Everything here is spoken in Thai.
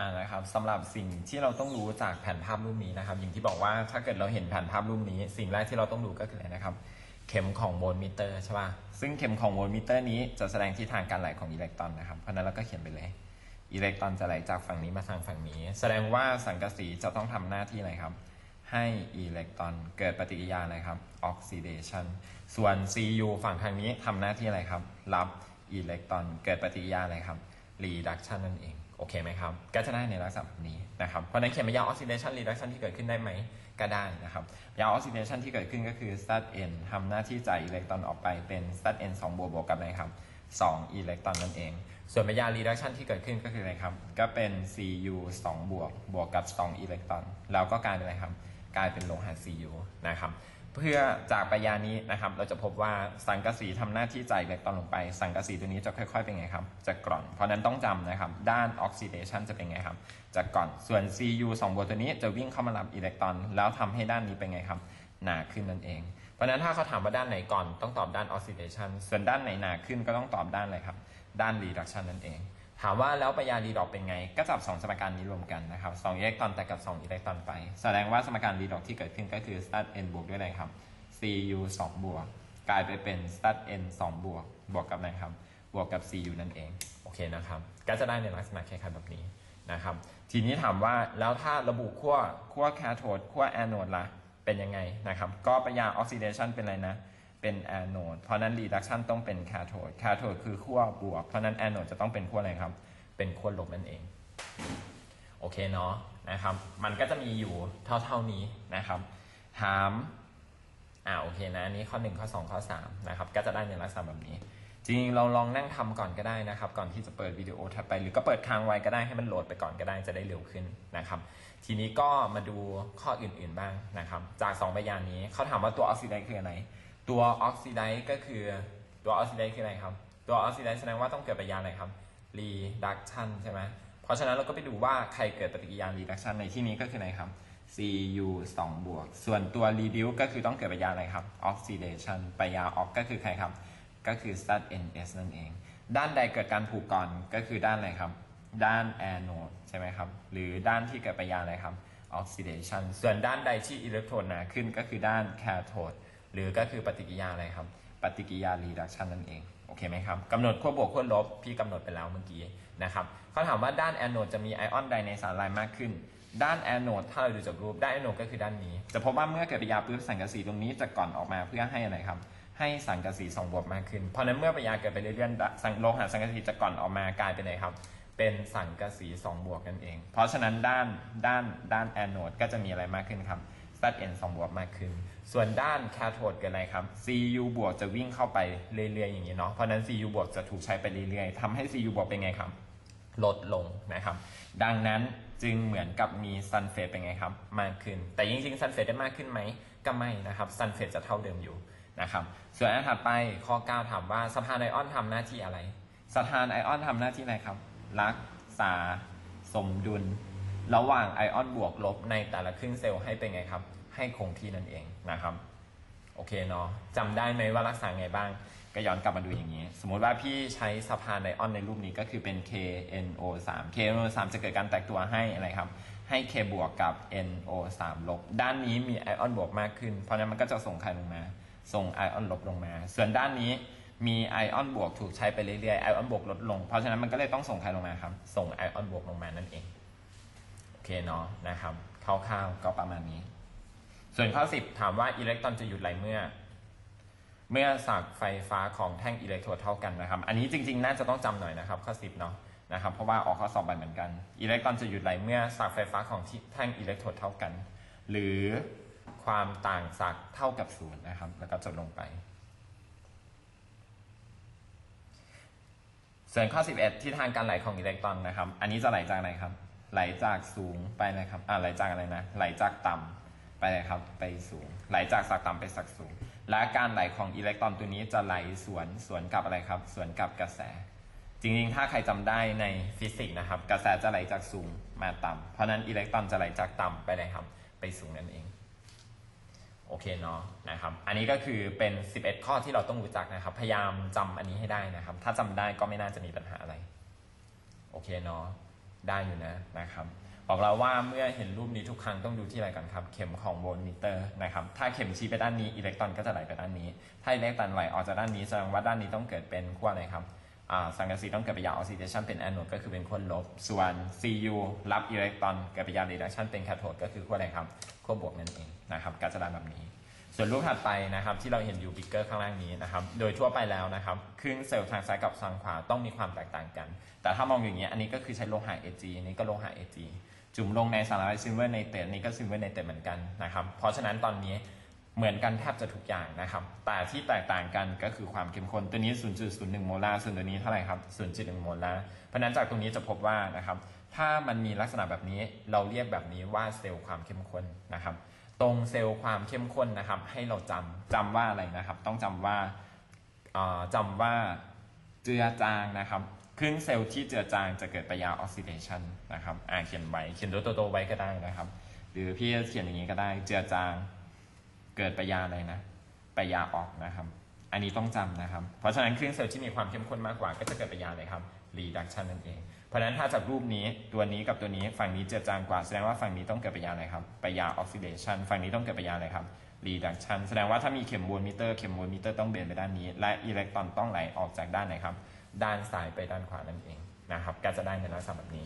อ่านะครับสำหรับสิ่งที่เราต้องรู้จากแผนภาพรูปนี้นะครับ อย่างที่บอกว่าถ้าเกิดเราเห็นแผนภาพรูปนี้ สิ่งแรกที่เราต้องดูก็คืออะไรนะครับ เข็มของโวลต์มิเตอร์ใช่ป่ะซึ่งเข็มของโวลต์มิเตอร์นี้จะแสดงทิศทางการไหลของอิเล็กตรอนนะครับเพราะนั้นเราก็เขียนไปเลยอิเล็กตรอนจะไหลจากฝั่งนี้มาทางฝั่งนี้ แสดงว่าสังกะสีจะต้องทำหน้าที่อะไรครับ ให้อิเล็กตรอนเกิดปฏิกิริยาอะไรครับออกซิเดชันส่วน Cu ฝั่งทางนี้ทำหน้าที่อะไรครับ รับอิเล็กตรอนเกิดปฏิกิริยาอะไรครับ reduction นั่นเอง โอเคไหมครับก็จะได้ในลักษณะแบบนี้นะครับเพราะนั้นเขียนมายา oxidation reduction ที่เกิดขึ้นได้ไหมก็ได้นะครับยา oxidation ที่เกิดขึ้นก็คือ stat n ทำหน้าที่จ่ายอิเล็กตรอนออกไปเป็น stat n 2บวกบวกกับอะไรครับ2อิเล็กตรอนนั่นเอง ส่วนมายา reduction ที่เกิดขึ้นก็คืออะไรครับ ก็เป็น Cu 2 บวก บวกกับ 2 อิเล็กตรอน แล้วก็กลายเป็นอะไรครับ กลายเป็นโลหะ Cu นะครับ เพื่อจากปยานี้นะครับ เราจะพบว่าสังกะสีทำหน้าที่จ่ายอิเล็กตรอนลงไป สังกะสีตัวนี้จะค่อย ๆ เป็นไงครับ จะกร่อน เพราะนั้นต้องจำนะครับ ด้านออกซิเดชันจะเป็นไงครับ จะกร่อน ส่วน Cu 2บวกตัวนี้จะวิ่งเข้ามารับอิเล็กตรอน แล้วทำให้ด้านนี้เป็นไงครับ หนาขึ้นนั่นเอง เพราะฉะนั้นถ้าเขาถามว่าด้านไหนก่อน ต้องตอบด้านออกซิเดชันส่วนด้านไหนหนาขึ้นก็ต้องตอบด้านอะไรครับ ด้านรีดักชันนั่นเอง ถามว่าแล้วปยารีดอกเป็นไง ก็จับ 2 สมการนี้รวมกันนะครับ2อิเล็กตรอนแต่กับ 2 อิเล็กตรอนไป แสดงว่าสมการรีดอกที่เกิดขึ้นก็คือ stat n บวกด้วยอะไรครับ cu 2 บวก กลายไปเป็น stat n 2 บวก บวกกับอะไรครับ บวกกับ cu นั่นเอง โอเคนะครับ ก็จะได้ในลักษณะคล้ายๆแบบนี้นะครับ ทีนี้ถามว่าแล้วถ้าระบุขั้วขั้วแคโทดขั้วแอนโนดล่ะ เป็นยังไงนะครับ ก็ปยาออกซิเดชันเป็นอะไรนะ เป็นแอนโนด เพราะนั้นรีดักชันต้องเป็นแคโทด แคโทดคือขั้วบวก เพราะนั้นแอนโนดจะต้องเป็นขั้วอะไรครับ เป็นขั้วลบนั่นเอง โอเคเนาะนะครับ มันก็จะมีอยู่เท่าๆนี้นะครับ ถาม อ่าโอเคนะอันนี้ข้อ 1 ข้อ 2 ข้อ 3 นะครับ ก็จะได้ในลักษณะแบบนี้ จริงๆเราลองนั่งทำก่อนก็ได้นะครับ ก่อนที่จะเปิดวิดีโอถัดไป หรือก็เปิดค้างไว้ก็ได้ให้มันโหลดไปก่อนก็ได้จะได้เร็วขึ้นนะครับ ทีนี้ก็มาดูข้ออื่นๆบ้างนะครับ จาก2พยานนี้เขาถามว่าตัวออกซิไดคืออะไร ตัวออกซิไดซ์ก็คือตัวออกซิไดซ์คืออะไรครับ ตัวออกซิไดซ์แสดงว่าต้องเกิดปฏิกิริยาอะไรครับ reduction ใช่ไหมเพราะฉะนั้นเราก็ไปดูว่าใครเกิดปฏิกิริยา reduction ในที่นี้ก็คืออะไรครับ Cu 2 บวก ส่วนตัว reduce ก็คือต้องเกิดปฏิกิริยาอะไรครับ oxidation ปฏิกิริยาออกก็คือใครครับ ก็คือ stat ns นั่นเอง ด้านใดเกิดการผูกก่อนก็คือด้านอะไรครับ ด้าน anode ใช่ไหมครับ หรือด้านที่เกิดปฏิกิริยาอะไรครับ oxidation ส่วนด้านใดที่อิเล็กโทรนหนาขึ้นก็คือด้าน cathode หรือก็คือปฏิกิริยาอะไรครับ ปฏิกิริยา reduction นั่นเอง โอเคไหมครับกำหนดขั้วบวกขั้วลบ พี่กำหนดไปแล้วเมื่อกี้นะครับเขาถามว่าด้านแอนโนดจะมีไอออนใดในสารลายมากขึ้น ด้านแอนโนดถ้าเราดูจากรูป ด้านแอนโนดก็คือด้านนี้ จะพบว่าเมื่อเกิดปฏิกิริยาปุ๊บสังกะสีตรงนี้จะก่อนออกมาเพื่อให้อะไรครับ ให้สังกะสีสองบวกมากขึ้น เพราะนั้นเมื่อปฏิกิริยาเกิดไปเรื่อยๆสังโลหะสังกะสีจะก่อนออกมากลายเป็นอะไรครับ เป็นสังกะสีสองบวกนั่นเอง เพราะฉะนั้นด้านด้านด้านแอนโนดก็จะมีอะไรมากขึ้นครับ stat n 2 บวกมากขึ้น ส่วนด้านแคโทดเกิดอะไรครับ cu บวกจะวิ่งเข้าไปเรื่อยๆ อย่างนี้เนาะ เพราะนั้น cu บวกจะถูกใช้ไปเรื่อยๆทำให้ cu บวกเป็นไงครับ ลดลงนะครับ ดังนั้นจึงเหมือนกับมีซันเฟตเป็นไงครับ มากขึ้น แต่จริงๆซันเฟตได้มากขึ้นไหม ก็ไม่นะครับซันเฟตจะเท่าเดิมอยู่นะครับ ส่วนอันถัดไปข้อ 9 ถามว่าสะพานไอออนทำหน้าที่อะไรสะพานไอออนทำหน้าที่อะไรครับ รักษาสมดุล ระหว่างไอออนบวกลบในแต่ละครึ่งเซลล์ให้เป็นไงครับ ให้คงที่นั่นเองนะครับ โอเคเนาะจำได้ไหมว่ารักษาไงบ้าง ก็ย้อนกลับมาดูอย่างนี้ สมมติว่าพี่ใช้สะพานไอออนในรูปนี้ก็คือเป็น KNO3 KNO3 จะเกิดการแตกตัวให้อะไรครับ ให้ K บวกกับ NO3 ลบ ด้านนี้มีไอออนบวกมากขึ้น เพราะนั้นมันก็จะส่งใครลงมา ส่งไอออนลบลงมา ส่วนด้านนี้มีไอออนบวกถูกใช้ไปเรื่อยๆ ไอออนบวกลดลง เพราะฉะนั้นมันก็เลยต้องส่งใครลงมาครับ ส่งไอออนบวกลงมานั่นเอง เคเนาะนะครับคร่าวๆก็ประมาณนี้ ส่วนข้อ 10 ถามว่าอิเล็กตรอนจะหยุดไหลเมื่อ เมื่อสักไฟฟ้าของแท่งอิเล็กโทรดเท่ากันนะครับ อันนี้จริงๆ น่าจะต้องจำหน่อยนะครับ ข้อ 10 เนาะนะครับเพราะว่าออกข้อสอบไปเหมือนกันอิเล็กตรอนจะหยุดไหลเมื่อสักไฟฟ้าของแท่งอิเล็กโทรดเท่ากัน หรือความต่างสักเท่ากับศูนย์นะครับ แล้วก็จบลงไปส่วนข้อ 11 ที่ทางการไหลของอิเล็กตรอนนะครับ อันนี้จะไหลจากอะไรครับ ไหลจากสูงไปนะครับอ่าไหลจากอะไรนะไหลจากต่ำไปเลยครับไปสูง ไหลจากสักต่ำไปสักสูง และการไหลของอิเล็กตรอนตัวนี้จะไหลสวนสวนกับอะไรครับ สวนกับกระแส จริงๆ ถ้าใครจำได้ในฟิสิกส์นะครับ กระแสจะไหลจากสูงมาต่ำเพราะนั้นอิเล็กตรอนจะไหลจากต่ำไปเลยครับ ไปสูงนั่นเองโอเคเนาะนะครับ อันนี้ก็คือเป็น 11 ข้อที่เราต้องรู้จักนะครับ พยายามจำอันนี้ให้ได้นะครับ ถ้าจำได้ก็ไม่น่าจะมีปัญหาอะไร โอเคเนาะ ได้อยู่นะนะครับบอกเราว่าเมื่อเห็นรูปนี้ทุกครั้งต้องดูที่อะไรก่อนครับ เข็มของโวลต์มิเตอร์นะครับถ้าเข็มชี้ไปด้านนี้อิเล็กตรอนก็จะไหลไปด้านนี้ ถ้าอิเล็กตรอนไหลออกจากด้านนี้แสดงว่าด้านนี้ต้องเกิดเป็นขั้วอะไรครับอ่าสังกะสีต้องเกิดปฏิกิริยาออกซิเดชันเป็นแอนโดก็คือเป็นขั้วลบ ส่วน Cu รับอิเล็กตรอนเกิดปฏิกิริยารีดักชันเป็นแคโทดก็คือขั้วอะไรครับขั้วบวกนั่นเองนะครับก็จะได้แบบนี้ ส่วนรูปถัดไปนะครับที่เราเห็นอยู่บิ๊กเกอร์ข้างล่างนี้นะครับโดยทั่วไปแล้วนะครับครึ่งเซลล์ทางซ้ายกับทางขวาต้องมีความแตกต่างกัน แต่ถ้ามองอย่างนี้ยอันนี้ก็คือใช้โลหะ Ag อันนี้ก็โลหะ Ag จุ่มลงในสารละลายซิลเวอร์ในเตอันนี้ก็ซิลเวอร์ในเตเหมือนกันนะครับเพราะฉะนั้นตอนนี้เหมือนกันแทบจะทุกอย่างนะครับ แต่ที่แตกต่างกันก็คือความเข้มข้น ตัวนี้ 0.01 โมลาร์ส่วนตัวนี้เท่าไหร่ครับ 0.1 โมลาร์ เพราะฉะนั้นจากตรงนี้จะพบว่านะครับ ถ้ามันมีลักษณะแบบนี้ เราเรียกแบบนี้ว่าเซลล์ความเข้มข้นนะครับ ตรงเซลล์ความเข้มข้นนะครับ ให้เราจำจำว่าอะไรนะครับ ต้องจำว่าเอ่อจำว่าเจือจางนะครับครึ่งเซลล์ที่เจือจางจะเกิดปฏิกิริยาออกซิเดชันนะครับอ่าเขียนไว้เขียนตัวโตๆไว้ก็ได้นะครับ หรือพี่เขียนอย่างนี้ก็ได้เจือจางเกิดปฏิกิริยาอะไรนะปฏิกิริยาออกนะครับ อันนี้ต้องจำนะครับ เพราะฉะนั้นครึ่งเซลล์ที่มีความเข้มข้นมากกว่า ก็จะเกิดปฏิกิริยาอะไรครับ reduction นั่นเอง เพราะนั้นถ้าจากรูปนี้ตัวนี้กับตัวนี้ฝั่งนี้เจือจางกว่าแสดงว่าฝั่งนี้ต้องเกิดปฏิกิริยาอะไรครับปฏิกิริยาออกซิเดชันฝั่งนี้ต้องเกิดปฏิกิริยาอะไรครับรีดักชันแสดงว่าถ้ามีเข็มวลมิเตอร์เข็มวลมิเตอร์ต้องเบนไปด้านนี้ และอิเล็กตรอนต้องไหลออกจากด้านไหนครับ ด้านซ้ายไปด้านขวานั่นเองนะครับก็จะได้ในลักษณะแบบนี้